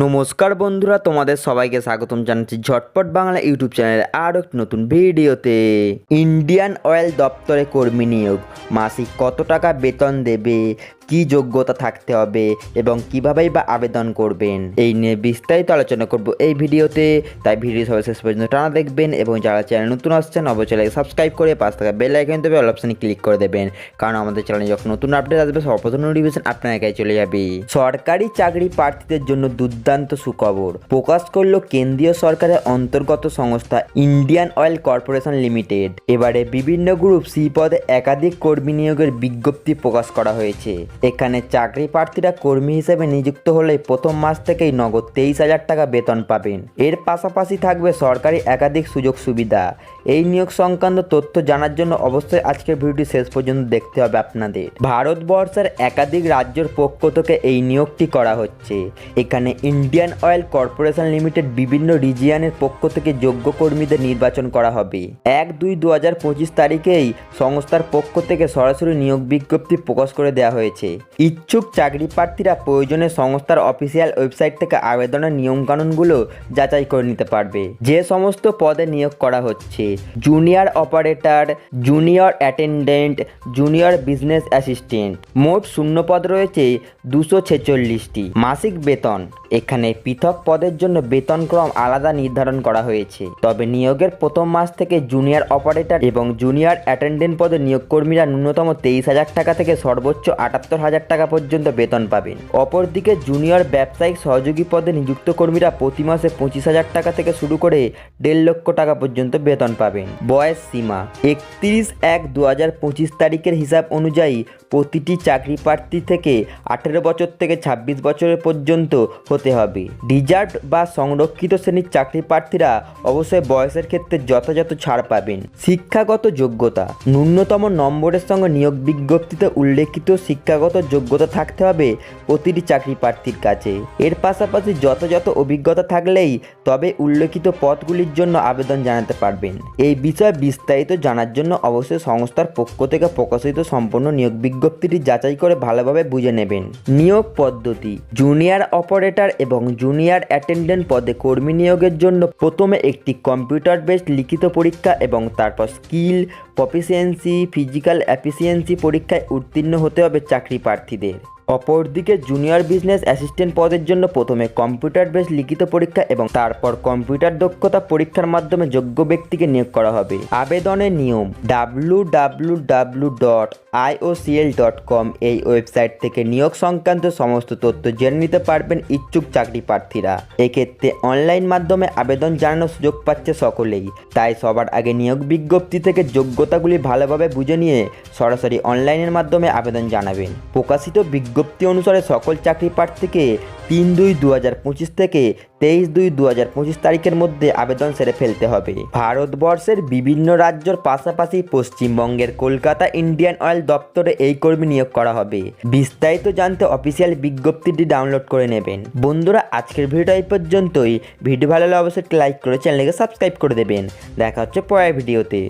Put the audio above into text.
নমস্কার বন্ধুরা, তোমাদের সবাইকে স্বাগতম জানাচ্ছি ঝটপট বাংলা ইউটিউব চ্যানেলে আরও একটি নতুন ভিডিওতে। ইন্ডিয়ান অয়েল দপ্তরে কর্মী নিয়োগ, মাসিক কত টাকা বেতন দেবে? কি যোগ্যতা থাকতে হবে এবং কিভাবেই বা আবেদন করবেন? এই নিয়ে বিস্তারিত আলোচনা করব এই ভিডিওতে। তাই ভিডিও সবাই শেষ পর্যন্ত টানা দেখবেন এবং যারা চ্যানেল নতুন আসছেন, অবশ্যই সাবস্ক্রাইব করে পাঁচ টাকা বেল আইকন দেবে অল অপশানে ক্লিক করে দেবেন। কারণ আমাদের চ্যানেলে যখন নতুন আপডেট আসবে সর্বপ্রথম নোটিফিকেশন আপনার কাছে চলে যাবে। সরকারি চাকরি প্রার্থীদের জন্য দুর্দান্ত সুখবর। প্রকাশ করল কেন্দ্রীয় সরকারের অন্তর্গত সংস্থা ইন্ডিয়ান অয়েল কর্পোরেশন লিমিটেড। এবারে বিভিন্ন গ্রুপ সি পদে একাধিক কর্মী নিয়োগের বিজ্ঞপ্তি প্রকাশ করা হয়েছে। এখানে চাকরি প্রার্থীরা কর্মী হিসেবে নিযুক্ত হলে প্রথম মাস থেকেই নগদ তেইশ হাজার টাকা বেতন পাবেন। এর পাশাপাশি থাকবে সরকারি একাধিক সুযোগ সুবিধা। এই নিয়োগ সংক্রান্ত তথ্য জানার জন্য অবশ্যই আজকের ভিডিওটি শেষ পর্যন্ত দেখতে হবে আপনাদের। ভারতবর্ষের একাধিক রাজ্যের পক্ষ থেকে এই নিয়োগটি করা হচ্ছে। এখানে ইন্ডিয়ান অয়েল কর্পোরেশন লিমিটেড বিভিন্ন রিজিয়ানের পক্ষ থেকে যোগ্য কর্মীদের নির্বাচন করা হবে। এক দুই দু তারিখেই সংস্থার পক্ষ থেকে সরাসরি নিয়োগ বিজ্ঞপ্তি প্রকাশ করে দেওয়া হয়েছে। ইচ্ছুক চাকরি প্রার্থীরা প্রয়োজনে সংস্থার অফিসিয়াল ওয়েবসাইট থেকে আবেদনের নিয়মকানুনগুলো যাচাই করে নিতে পারবে। যে সমস্ত পদে নিয়োগ করা হচ্ছে, junior operator, junior attendant, junior business assistant, মোট শূন্য পদ রয়েছে দুশো ছেচল্লিশটি। মাসিক বেতন, এখানে পৃথক পদের জন্য বেতনক্রম আলাদা নির্ধারণ করা হয়েছে। তবে নিয়োগের প্রথম মাস থেকে জুনিয়র অপারেটর এবং জুনিয়র অ্যাটেন্ডেন্ট পদে নিয়োগকর্মীরা ন্যূনতম তেইশ হাজার টাকা থেকে সর্বোচ্চ আটাত্তর হাজার টাকা পর্যন্ত বেতন পাবেন। অপরদিকে জুনিয়র ব্যবসায়িক সহযোগী পদে নিযুক্ত কর্মীরা প্রতি মাসে পঁচিশ হাজার টাকা থেকে শুরু করে দেড় লক্ষ টাকা পর্যন্ত বেতন পাবেন। বয়স সীমা একত্রিশ এক দু হাজার পঁচিশ তারিখের হিসাব অনুযায়ী প্রতিটি চাকরি প্রার্থী থেকে আঠেরো বছর থেকে ছাব্বিশ বছরের পর্যন্ত হতে হবে। ডিজার্ট বা সংরক্ষিত শ্রেণির চাকরি প্রার্থীরা অবশ্যই বয়সের ক্ষেত্রে যথাযথ ছাড় পাবেন। শিক্ষাগত যোগ্যতা। ন্যূনতম নম্বরের সঙ্গে নিয়োগ বিজ্ঞপ্তিতে উল্লেখিত শিক্ষাগত যোগ্যতা থাকতে হবে প্রতিটি চাকরি প্রার্থীর কাছে। এর পাশাপাশি যথাযথ অভিজ্ঞতা থাকলেই তবে উল্লেখিত পদগুলির জন্য আবেদন জানাতে পারবেন। এই বিষয়ে বিস্তারিত জানার জন্য অবশ্যই সংস্থার পক্ষ থেকে প্রকাশিত সম্পূর্ণ নিয়োগ বিজ্ঞপ্তিটি যাচাই করে ভালোভাবে বুঝে নেবেন। নিয়োগ পদ্ধতি জুনিয়র অপারেটর এবং জুনিয়র অ্যাটেন্ডেন্ট পদে কর্মী নিয়োগের জন্য প্রথমে একটি কম্পিউটার বেসড লিখিত পরীক্ষা এবং তারপর স্কিল প্রফিসিয়েন্সি ফিজিক্যাল অ্যাফিসিয়েন্সি পরীক্ষায় উত্তীর্ণ হতে হবে চাকরি প্রার্থীদের। অপরদিকে জুনিয়র বিজনেস অ্যাসিস্ট্যান্ট পদের জন্য প্রথমে কম্পিউটার বেস লিখিত পরীক্ষা এবং তারপর কম্পিউটার দক্ষতা পরীক্ষার মাধ্যমে যোগ্য ব্যক্তিকে নিয়োগ করা হবে। আবেদনের নিয়ম W W W dot IOCL dot com এই ওয়েবসাইট থেকে নিয়োগ সংক্রান্ত সমস্ত তথ্য জেনে নিতে পারবেন ইচ্ছুক চাকরি প্রার্থীরা। এক্ষেত্রে অনলাইন মাধ্যমে আবেদন জানানোর সুযোগ পাচ্ছে সকলেই। তাই সবার আগে নিয়োগ বিজ্ঞপ্তি থেকে যোগ্যতাগুলি ভালোভাবে বুঝে নিয়ে সরাসরি অনলাইনের মাধ্যমে আবেদন জানাবেন। প্রকাশিত বিজ্ঞপ্তি অনুসারে সকল চাকরি প্রার্থীকে তিন দুই দু হাজার পঁচিশ থেকে তেইশ দুই দু হাজার পঁচিশ তারিখের মধ্যে আবেদন সেরে ফেলতে হবে। ভারতবর্ষের বিভিন্ন রাজ্যের পাশাপাশি পশ্চিমবঙ্গের কলকাতা ইন্ডিয়ান অয়েল দপ্তরে এই কর্মী নিয়োগ করা হবে। বিস্তারিত জানতে অফিসিয়াল বিজ্ঞপ্তিটি ডাউনলোড করে নেবেন। বন্ধুরা, আজকের ভিডিওটা এই পর্যন্তই। ভিডিও ভালো লাগলে অবশ্যই লাইক করে চ্যানেলকে সাবস্ক্রাইব করে দেবেন। দেখা হচ্ছে পরের ভিডিওতে।